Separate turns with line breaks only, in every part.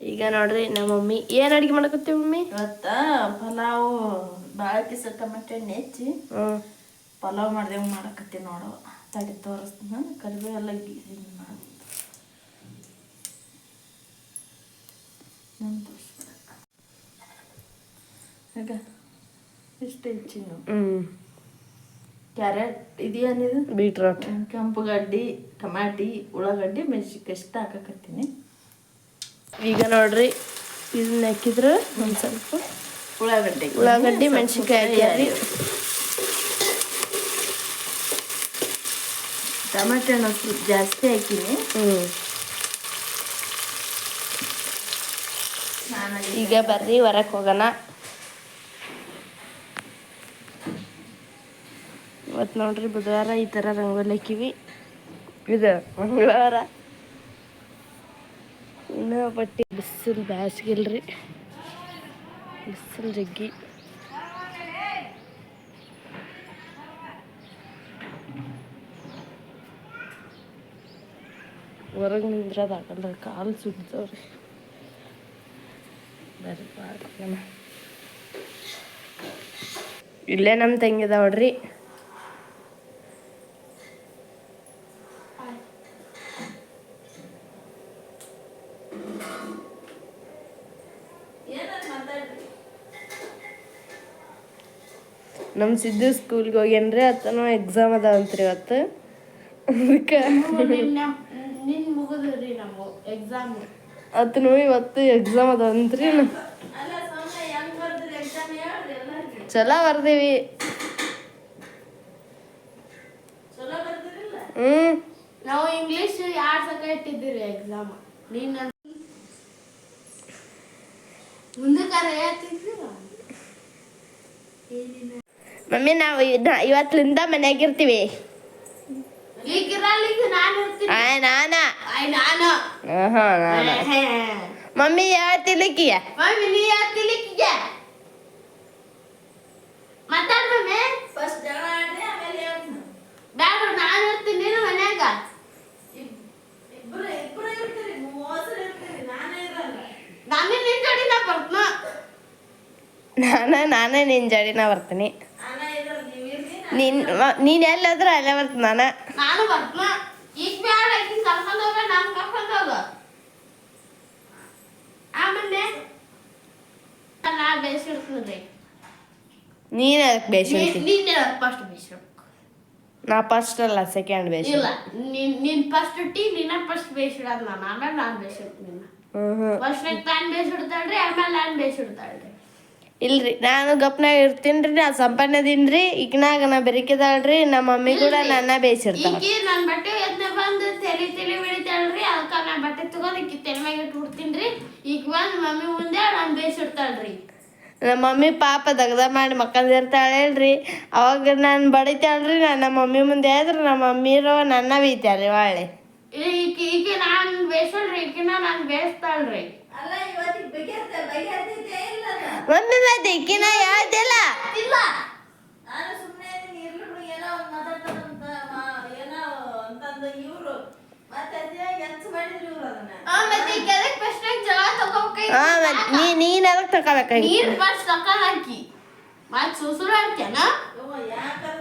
ಈಗ ನೋಡ್ರಿ ನಮ್ಮ ಮಮ್ಮಿ ಏನ್ ಅಡಿಗೆ ಮಾಡಕತ್ತೀವಿ ಮಮ್ಮಿ?
ಇವತ್ತ ಪಲಾವು ಬಾಳಕಿ ಟೊಮೆಟೊ ಎಣ್ಣೆ ಹೆಚ್ಚಿ ಪಲಾವ್ ಮಾಡ್ದೇವ್ ಮಾಡಕತ್ತಿ ನೋಡು. ತಡಿ ತೋರಿಸ್ತೀನಿ. ಕರಿಬೇವು ಎಲ್ಲ ಇಷ್ಟು ಹೆಚ್ಚಿನ
ಹ್ಮ್
ಕ್ಯಾರೆಟ್ ಇದೇನಿದು
ಬೀಟ್ರೋಟ್.
ಕೆಂಪು ಗಡ್ಡಿ ಟಮಾಟಿ ಉಳ್ಳಾಗಡ್ಡಿ ಮೆಣಸಿನ್ಕಾಯಿ ಇಷ್ಟ ಹಾಕಕತ್ತೀನಿ.
ಈಗ ನೋಡ್ರಿ ಇದನ್ನ ಹಾಕಿದ್ರೆ ಒಂದ್ ಸ್ವಲ್ಪ
ಉಳ್ಳಾಗಡ್ಡಿ.
ಉಳ್ಳಾಗಡ್ಡಿ ಮೆಣಸಿನ್ಕಾಯಿ ಹಾಕ್ಯಾರಿ
ಟಮಾಟೆ ಹಣ್ಣು ಸ್ವಲ್ಪ ಜಾಸ್ತಿ ಹಾಕಿನಿ.
ಈಗ ಬರ್ರಿ ಹೊರಕ್ ಹೋಗೋಣ. ಇವತ್ತು ನೋಡ್ರಿ ಬುಧವಾರ ಈ ಥರ ರಂಗೋಲಿ ಹಾಕಿವಿ. ಇದು ಮಂಗಳವಾರ. ಇನ್ನು ಬಟ್ಟೆ, ಬಿಸಿಲು ಬ್ಯಾಸ್ಗಿಲ್ರಿ. ಬಿಸಿಲು ಜಗ್ಗಿ. ಹೊರಗೆ ನಿಂದ್ರದು ಆಗಲ್ಲ ಕಾಲು ಸುಡ್ತವ್ರಿ ಬರ್ರಿ ಮಾಡ್ಕೊಳ್ಳೋಣ. ಇಲ್ಲೇ ನಮ್ಮ ತಂಗಿದ ನಮ್ಮ ಸಿದ್ದು ಸ್ಕೂಲ್ಗೆ ಹೋಗ್ಯನ್ರಿ ಆತನು ಎಕ್ಸಾಮ್ ಅದಾವಂತ್ರಿ ಇವತ್ತು. ಅದಕ್ಕೆ ಆತನು ಇವತ್ತು ಎಕ್ಸಾಮ್
ಅದ ಎಲ್ಲರಿಗೆ?
ಚಲೋ ಬರ್ದೀವಿ. ಹ್ಮ್.
ನಾವು ಇಂಗ್ಲಿಷ್ ಇಟ್ಟಿದ್ದೀರಿ ಎಕ್ಸಾಮ್ ನೀನ್ ಮುಂದಕ್ಕಾರ ಹೇಳ್ತಿದ್ರಿ
ಮಮ್ಮಿ ನಾವು ಇವತ್ತಿಂದ ಮನ್ಯಾಗ
ಇರ್ತೀವಿ. ನಾನು ಇರ್ತೀನಿ.
ಆಯ್ ನಾನ?
ಆಯ್ ನಾನು?
ಆಹಾ ನಾನ. ಮಮ್ಮಿ
ಜೋಡಿ ನಾ
ನಾನೇ ನಿನ್ ಜಡಿನ ಬರ್ತೀನಿ
ನಾನೇ ಇರಲ್ಲ ನೀವು ಇರ್ರಿ
ನೀನ್ ನೀನ್ ಎಲ್ಲಾದ್ರೂ ಅಲ್ಲೇ ಬರ್ತೀನಿ ನಾನು.
ನಾನು ಬರ್ತನ ಈಗ ಬ್ಯಾಡ ಕರ್ಕೊಂಡು ಹೋಗ ನಾನು ಕರ್ಕೊಂಡು ಹೋಗ. ಆಮೇಲೆ ನಾ ಬೇಯಿಸಿಡ್ತೀನಿ
ನೀನ್ ಅದಕ್ಕೆ ಬೇಯಿಸಿರ್ತೀನಿ
ನೀನ್ ಫಸ್ಟ್
ನಾ ಫಸ್ಟ್ ಅಲ್ಲ ಸೆಕೆಂಡ್ ಬೇಯಿಸಿ
ಇಲ್ಲ ನೀನ್ ನೀನ್ ಫಸ್ಟ್ ಟೀ ನೀನ ಫಸ್ಟ್ ಬೇಯಿಸಿಡೋದು ನಾನು. ಆಮೇಲೆ ನಾನು
ಬೇಸಿಡ್ತೀನಿ
ಫಸ್ಟ್ ತಾನು ಬೇಯಿಸಿಡ್ತಾಳ್ರಿ ಆಮೇಲೆ ನಾನು ಬೇಯಿಸಿಡ್ತಾಳ್ರಿ
ಇಲ್ರಿ ನಾನು ಗಪ್ನಾಗ ಇರ್ತೀನಿ ನಾ ಸಂಪನ್ನದೀನ್ರಿ ಈಗಿನಾಗ ನಾ ಬೆರಿಕೆದಾಳ್ರಿ ನಮ್ಮ ಮಮ್ಮಿ ಕೂಡ ನನ್ನ ಬೇಯಿಸಿರ್ತಾಳ
ಈಕಿ ನನ್ನ ಬಟ್ಟೆ ಎದ್ನ ಬಂದು ತಲೆ ತಲೆ ಬೆಳಿತಾಳ್ರಿ ಅದಕ್ಕೆ ನಾನು ಬಟ್ಟೆ ತಗೊಂಡು ಈಕಿ ತಲೆ ಮ್ಯಾಗ ಇಟ್ಬಿಡ್ತೀನಿ ಈಗ ಬಂದು ಮಮ್ಮಿ ಮುಂದೆ ನಾನು ಬೇಯಿಸಿಡ್ತಾಳ್ರಿ
ನಮ್ಮ ಮಮ್ಮಿ ಪಾಪ ದಗದ ಮಾಡಿ ಮಕ್ಕಂದಿರ್ತಾಳೆ ಹೇಳ್ರಿ ಅವಾಗ ನಾನು ಬಡಿತಾಳ್ರಿ ನಾನು ನಮ್ಮ ಮಮ್ಮಿ ಮುಂದೆ ಆದ್ರೆ ನಮ್ಮ ಮಮ್ಮಿರೋ ನನ್ನ ಬೀತಾಳ್ರಿ
ಈಕಿ ಈಕಿ ನಾನು ಬೇಯಿಸಲ್ರಿ ಈಕಿನ ನಾನು ಬೇಯಿಸ್ತಾಳ್ರಿ
ಮಮ್ಮಿ ಮತ್ತೆ ಇಕ್ಕಿನ ಹೇಳ್ತಿಲ್ಲ
ಇಲ್ಲ.
ನಾನು ಸುಮ್ಮನೆ ಇರ್ಲಿ ಏನೋ ಒಂದು ಮಾತಾಡ್ತಾರಂತ ಏನೋ ಅಂತಂದ ಇವರು. ಮತ್ತೆ ಅದೇ ಹೆಚ್ಚು ಮಾಡಿದ್ರು ಇವರು ಅದನ್ನ.
ಆ, ಮತ್ತೆ ಫಸ್ಟ್ ಫಸ್ಟ್ ಜಗಳ
ನೀ ನೀನ್ ಅದಕ್ಕೆ ತಗೋಬೇಕಾಗಿ
ನೀರ್ ಫಸ್ಟ್ ಸುಸುರು
ಯಾಕರ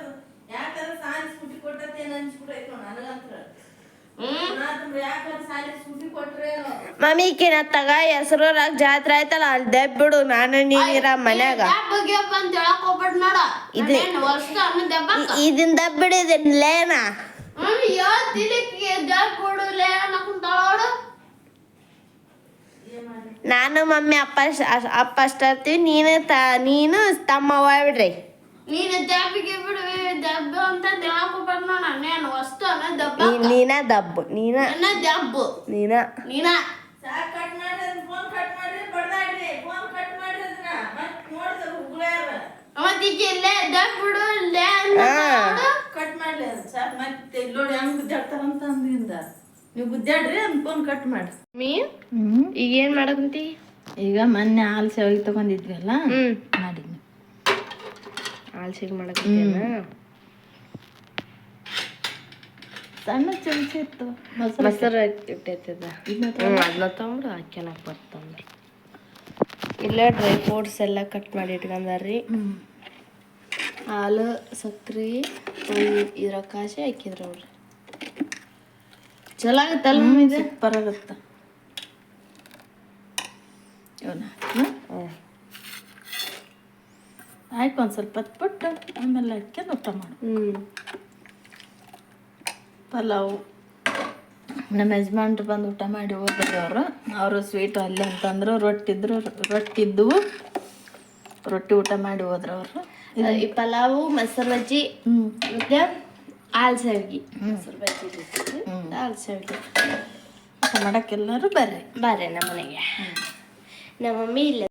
ಯಾಕರ ಸಾಲಿ ಸ್ಕೂಟಿ ಕೊಟ್ಟತ್ತೇನು ಅನ್ಸ್ಬಿಟ್ಟೈತೆ ನನಗಂತ್ರ.
ಮಮ್ಮಿ ಈಕಿನ ತಗ ಹೆಸರೂರಾಗ ಜಾತ್ರೆ ಆಯ್ತಲ್ಲ ಅಲ್ಲಿ ದೆಬ್ ಬಿಡು ನಾನು ನೀರ ಮನ್ಯಾಗ. ಇದನ್ ದೆಬ್ ಬಿಡಿದಿನ್ ಲೇನಾ. ನಾನು ಮಮ್ಮಿ ಅಪ್ಪ ಅಪ್ಪ ಅಷ್ಟ ನೀನು ನೀನು ತಮ್ಮ ಬಿಡ್ರಿ.
ನೀನು ಜಾಪಿಗೆ ಬಿಡು ದೆಬ್ಬ ಅಂತ ಹೇಳಕ್ ಹೋಗ್ಬೇಡ ನೋಡ ನಾನು ವಸ್ತು ಅನ್ನ ದೆಬ್ಬ
ನೀ- ನೀನ ದಬ್ಬು. ನೀನ
ನನ್ನ ದೆಬ್ಬು.
ನೀನ
ನೀನ?
ಸಾಕ್ ಕಟ್ ಮಾಡ್ರಿ ಅದನ್ನ ಫೋನ್ ಕಟ್ ಮಾಡ್ರಿ ಬಡ್ದಾಡ್ರಿ ಫೋನ್ ಕಟ್ ಮಾಡ್ರಿ ಅದನ್ನ ಮತ್ತೆ ನೋಡಿದ್ರೆ ಹುಗ್ಳ್ಯಾರ
ಮತ್ ಈಗ ಇಲ್ಲೇ ದೆಬ್ಬ ಬಿಡು ಲೇ ಅಂತ
ಹಾ.
ನೋಡು.
ಕಟ್ ಮಾಡ್ಲಿ ಅದು ಸಾಕ್ ಮತ್ತೆ ಇಲ್ಲಿ ನೋಡಿ ಹೆಂಗ್ ಗುದ್ದಾಡ್ತಾರಂತ ಅಂದಿಂದ ನೀವು ಗುದ್ದಾಡ್ರಿ ಅದನ್ನ ಫೋನ್ ಕಟ್ ಮಾಡ್ರಿ.
ಮೀ ಈಗ ಏನ್ ಮಾಡಕಂತಿ?
ಈಗ ಮೊನ್ನೆ ಹಾಲು ಹೋಗಿ ತಗೊಂಡಿದ್ವಲ್ಲ
ಹ್ಮ್.
ಮಾಡಿದ್ನಿ
ಆಲ್ಸಿಗೆ ಮಾಡಕಂತೀನ
ಸಣ್ಣ ಚಮಚ ಇತ್ತು. ಮೊಸರು
ಹ್ಞೂ ಅದನ್ನ ತಗೊಂಡು ಹಾಕ್ಯನಕ್ಕೆ ಬರ್ತಂದ್ರಿ ಇಲ್ಲ ಡ್ರೈ ಫ್ರೂಟ್ಸ್ ಎಲ್ಲ ಕಟ್ ಮಾಡಿ ಇಟ್ಕೊಂಡಾರ್ರಿ. ಹಾಲು ಸಕ್ರಿ ಇದ್ರ ಕಾಶಿ ಹಾಕಿದ್ರು ಅವ್ರು. ಚಲೋ ಆಗುತ್ತಲ್ಲ ಇದು?
ಸೂಪರ್ ಆಗುತ್ತೆ. ಇವನ್ನ ಹಾಕಿ ಒಂದು ಸ್ವಲ್ಪ ಹತ್ಬಿಟ್ಟು ಬಿಟ್ಟು ಆಮೇಲೆ ಹಾಕಿ ಊಟ ಮಾಡು.
ಹ್ಞೂ
ಪಲಾವು. ನಮ್ಮ ಯಜಮಾನ್ರು ಬಂದು ಊಟ ಮಾಡಿ ಹೋದ್ರು ಅವರು. ಅವರು ಸ್ವೀಟ್ ಅಲ್ಲಿ ಅಂತಂದ್ರು ರೊಟ್ಟಿದ್ರು ರೊಟ್ಟಿ ಇದ್ದವು ರೊಟ್ಟಿ ಊಟ ಮಾಡಿ ಹೋದ್ರು ಅವರು.
ಈ ಪಲಾವು ಮೊಸರು ಬಜ್ಜಿ ಮತ್ತು ಹಾಲು ಶಾವಿಗೆ. ಮೊಸರು ಬಜ್ಜಿ ಶಾವಿಗೆ.
ಊಟ ಎಲ್ಲರೂ ಬರ್ರಿ.
ಬಾರೆ ನಮ್ಮ ಮನೆಗೆ ನಮ್ಮ ಮಮ್ಮಿ ಇಲ್ಲ